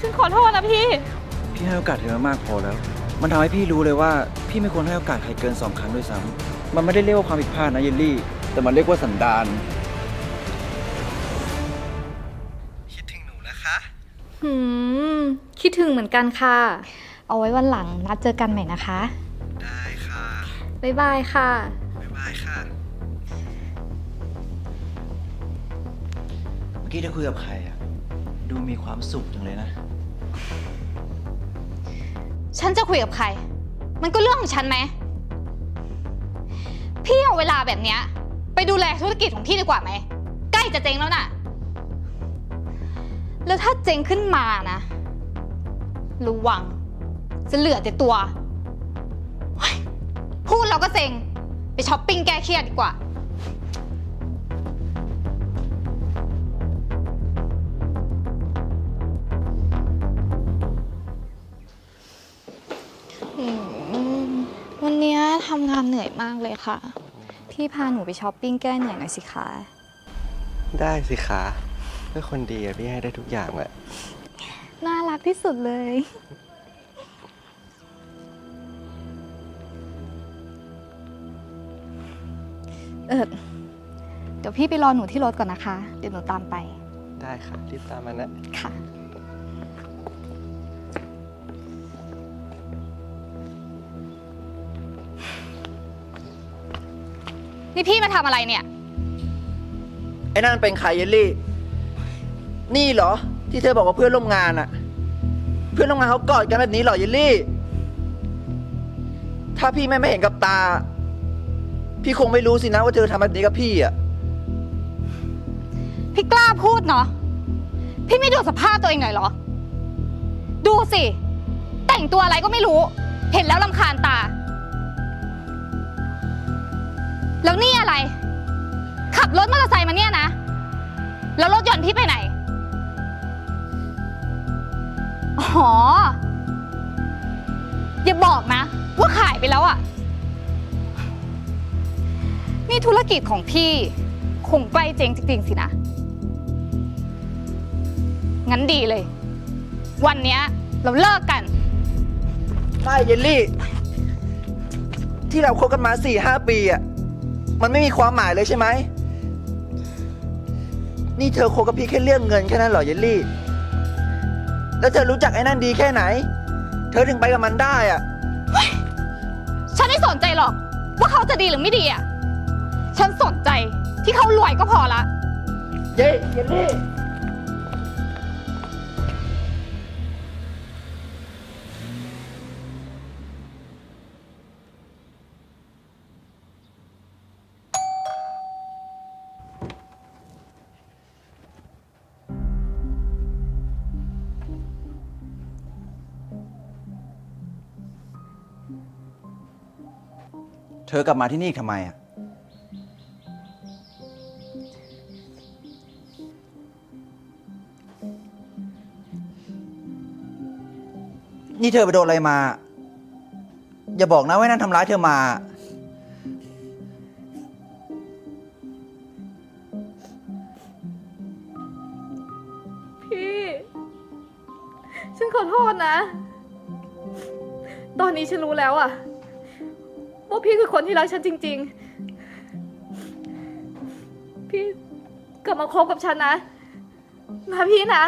ฉันขอโทษนะพี่ พี่ให้โอกาสเธอมามากพอแล้ว มันทำให้พี่รู้เลยว่าพี่ไม่ควรให้โอกาสใครเกินสองครั้งด้วยซ้ำมันไม่ได้เรียกว่าความผิดพลาดนะเยลลี่ แต่มันเรียกว่าสันดาน คิดถึงหนูนะคะ หืม คิดถึงเหมือนกันค่ะ เอาไว้วันหลังนัดเจอกันใหม่นะคะ ได้ค่ะ บ๊ายบายค่ะ บ๊ายบายค่ะ เมื่อกี้เธอคุยกับใครอะ ดูมีความสุขจังเลยนะ ฉันจะคุยกับใคร มันก็เรื่องของฉันไหม พี่เอาเวลาแบบเนี้ย ไปดูแลธุรกิจของพี่ดีกว่าไหม ใกล้จะเจ๊งแล้วน่ะ แล้วถ้าเจ๊งขึ้นมานะ ระวัง จะเหลือแต่ตัว พูดเราก็เซ็ง ไปช้อปปิ้งแก้เครียดดีกว่า ทำงานเหนื่อยมากเลยค่ะ พี่พาหนูไปช้อปปิ้งแก้เหนื่อยหน่อยสิคะ ได้สิคะเพื่อคนดีอะพี่ให้ได้ทุกอย่างแหละ น่ารักที่สุดเลย เออเดี๋ยวพี่ไปรอหนูที่รถก่อนนะคะ เดี๋ยวหนูตามไป ได้ค่ะ รีบตามมานะ ค่ะ นี่พี่มาทำอะไรเนี่ย ไอ้นั่นเป็นใครเยลลี่ นี่เหรอ ที่เธอบอกว่าเพื่อนร่วมงานอะเพื่อนร่วมงานเขากอดกันแบบนี้เหรอเยลลี่ ถ้าพี่ไม่ไม่เห็นกับตา พี่คงไม่รู้สินะว่าเธอทำแบบนี้กับพี่อะพี่กล้าพูดเนาะพี่ไม่ดูสภาพตัวเองหน่อยเหรอ ดูสิ แต่งตัวอะไรก็ไม่รู้ เห็นแล้วลำคาญตา แล้วนี่อะไร ขับรถมอเตอร์ไซค์มาเนี่ยนะ แล้วรถยนต์พี่ไปไหน อ๋อ อย่าบอกนะ ว่าขายไปแล้วอะ่ะ นี่ธุรกิจของพี่ คงใกล้เจ๊งจริงๆสินะ งั้นดีเลย วันเนี้ยเราเลิกกันไม่เยลลี่ ที่เราคบกันมาสี่ห้าปีอะ มันไม่มีความหมายเลยใช่ไหม นี่เธอคบกับพี่แค่เรื่องเงินแค่นั้นเหรอเยลลี่ แล้วเธอรู้จักไอ้นั่นดีแค่ไหน เธอถึงไปกับมันได้อะฉันไม่สนใจหรอก ว่าเขาจะดีหรือไม่ดีอะ ฉันสนใจที่เขารวยก็พอละ เย้เยลลี่ เธอกลับมาที่นี่อีกทำไมอะ นี่เธอไปโดนอะไรมา อย่าบอกนะว่านั่นทำร้ายเธอมา พี่ ฉันขอโทษนะ ตอนนี้ฉันรู้แล้วอะ ว่าพี่คือคนที่รักฉันจริง ๆ พี่กลับมาคบกับฉันนะ นะพี่นะ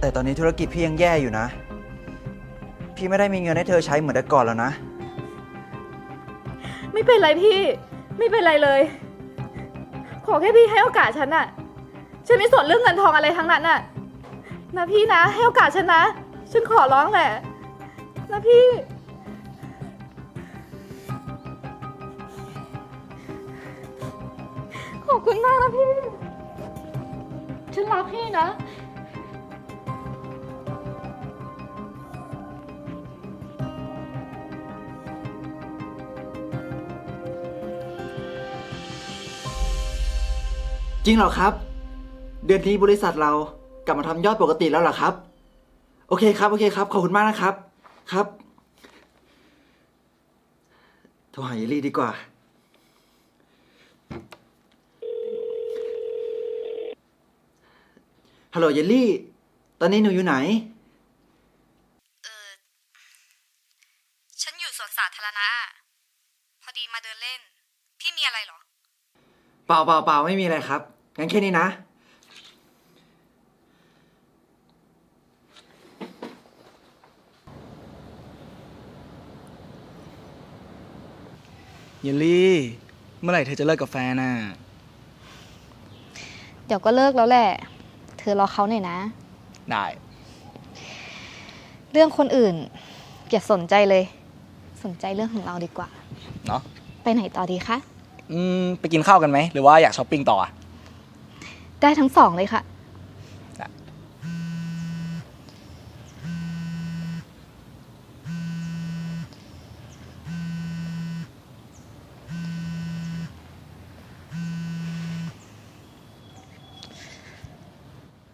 แต่ตอนนี้ธุรกิจพี่ยังแย่อยู่นะ พี่ไม่ได้มีเงินให้เธอใช้เหมือนแต่ก่อนแล้วนะ ไม่เป็นไรพี่ ไม่เป็นไรเลย ขอแค่พี่ให้โอกาสฉันอะฉันไม่สนเรื่องเงินทองอะไรทั้งนั้นอะนะพี่นะ ให้โอกาสฉันนะ ฉันขอร้องแหละ นะพี่ ขอบคุณมากนะพี่ ฉันรักพี่นะ จริงเหรอครับ เดือนนี้บริษัทเรากลับมาทำยอดปกติแล้วเหรอครับ โอเคครับ โอเคครับ ขอบคุณมากนะครับ ครับ โทรหาเยลลี่ดีกว่า ฮัลโหลเยลลี่ ตอนนี้หนูอยู่ไหน เออ ฉันอยู่สวนสาธารณะ พอดีมาเดินเล่น พี่มีอะไรเหรอ เปล่าเปล่าเปล่าไม่มีอะไรครับ งั้นแค่นี้นะ เยลลี่ เมื่อไหร่เธอจะเลิกกับแฟนน่ะ เดี๋ยวก็เลิกแล้วแหละ เธอรอเขาหน่อยนะ ได้ เรื่องคนอื่นอย่าสนใจเลย สนใจเรื่องของเราดีกว่า เนาะ ไปไหนต่อดีคะ อืม ไปกินข้าวกันไหม หรือว่าอยากช้อปปิ้งต่ออะได้ทั้งสองเลยค่ะ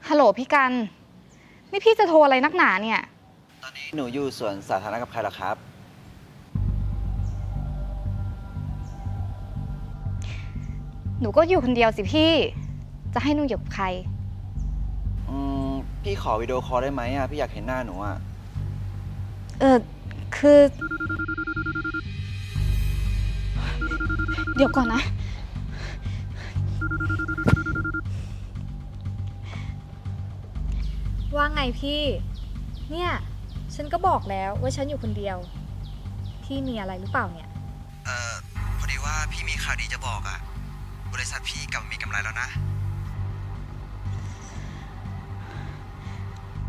ฮัลโหลพี่กัน นี่พี่จะโทรอะไรนักหนาเนี่ย ตอนนี้หนูอยู่สวนสาธารณะกับใครล่ะครับ หนูก็อยู่คนเดียวสิพี่ จะให้หนูอยู่กับใคร อืมพี่ขอวิดีโอคอลได้ไหมอะพี่อยากเห็นหน้าหนูอะ เออคือ เดี๋ยวก่อนนะ ว่าไงพี่ เนี่ย ฉันก็บอกแล้วว่าฉันอยู่คนเดียว พี่มีอะไรหรือเปล่าเนี่ย เอ่อ พอดีว่าพี่มีข่าวดีจะบอกอะบริษัทพี่กลับมามีกำไรแล้วนะ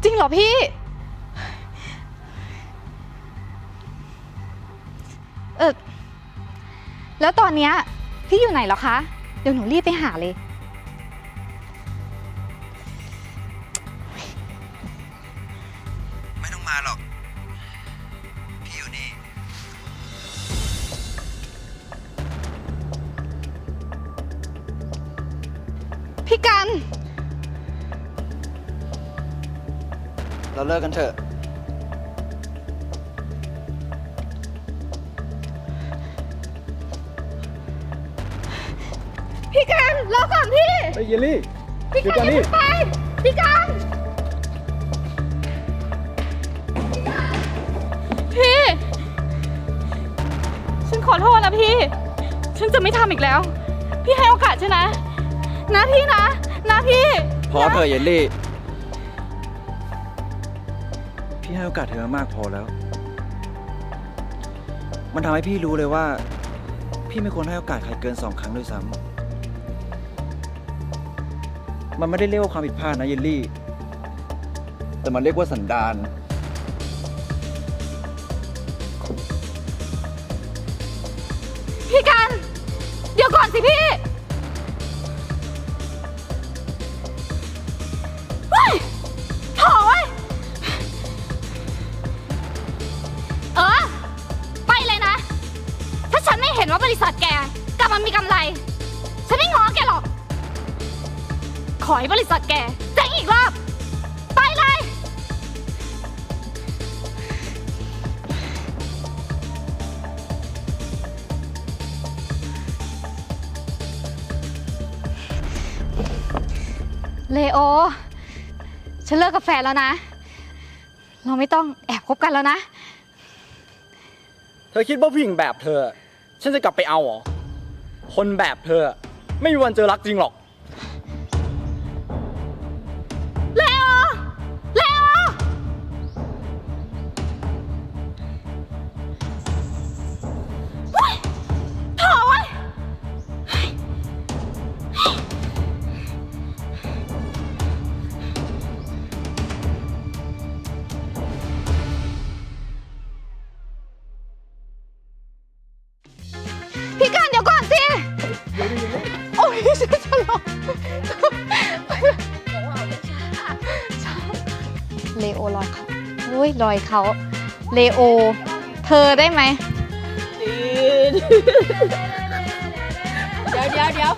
จริงเหรอพี่ เออแล้วตอนเนี้ยพี่อยู่ไหนแล้วคะ เดี๋ยวหนูรีบไปหาเลย พี่กัน เราเลิกกันเถอะ พี่กันรอก่อนพี่ เฮ้ยเยลลี่ พี่กันอย่าเพิ่งไป พี่กัน พี่ ฉันขอโทษนะพี่ ฉันจะไม่ทำอีกแล้ว พี่ให้โอกาสฉันนะ นะพี่นะ นะพี่ พอเธอะเยลลี่ พี่ให้โอกาสเธอมามากพอแล้ว มันทำให้พี่รู้เลยว่า พี่ไม่ควรให้โอกาสใครเกินสองครั้งด้วยซ้ำมันไม่ได้เรียกว่าความผิดพลาดนะเยลลี่ แต่มันเรียกว่าสันดานพี่กัน เดี๋ยวก่อนสิพี่ มามีกำไร ฉันไม่ง้อแกหรอก ขอให้บริษัทแกเจ๊งอีกรอบ ไปเลย เลโอ ฉันเลิกกับแฟนแล้วนะ เราไม่ต้องแอบคบกันแล้วนะ เธอคิดว่าผู้หญิงแบบเธอ ฉันจะกลับไปเอาเหรอ คนแบบเธอ ไม่มีวันเจอรักจริงหรอก เลโอรอยเขาอุ้ยรอยเขาเลโอ เธอได้ไหมเดี๋ยวเดี๋ยวเดี๋ยว